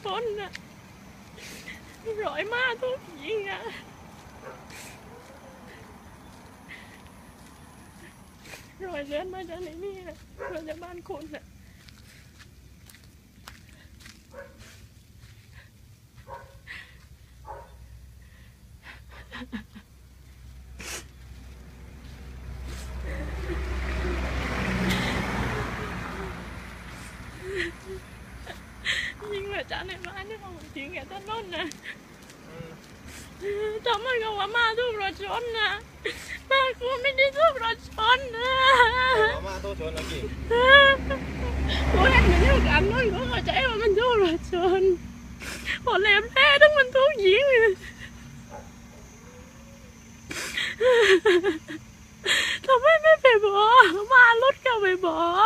ชนอะร้อยมากทุกยิงอะรอยเลื่อนมาจากไหนนี่นะรอยจากบ้านคุณอะ จากในบ้านนี่ของจริงแกต้นนนนะทำไมก็ว่ามาทุกรถชนนะมากูไม่ได้ทุกรถชนนะเอามาตัวชนแล้วกี่กูเห็นมันอยู่กลางนู่นกูเข้าใจว่ามันทุกรถชนพอแหลมแท้ทั้งมันทุกยิงทำไมไม่ไปบอกมารถก็ไปบอก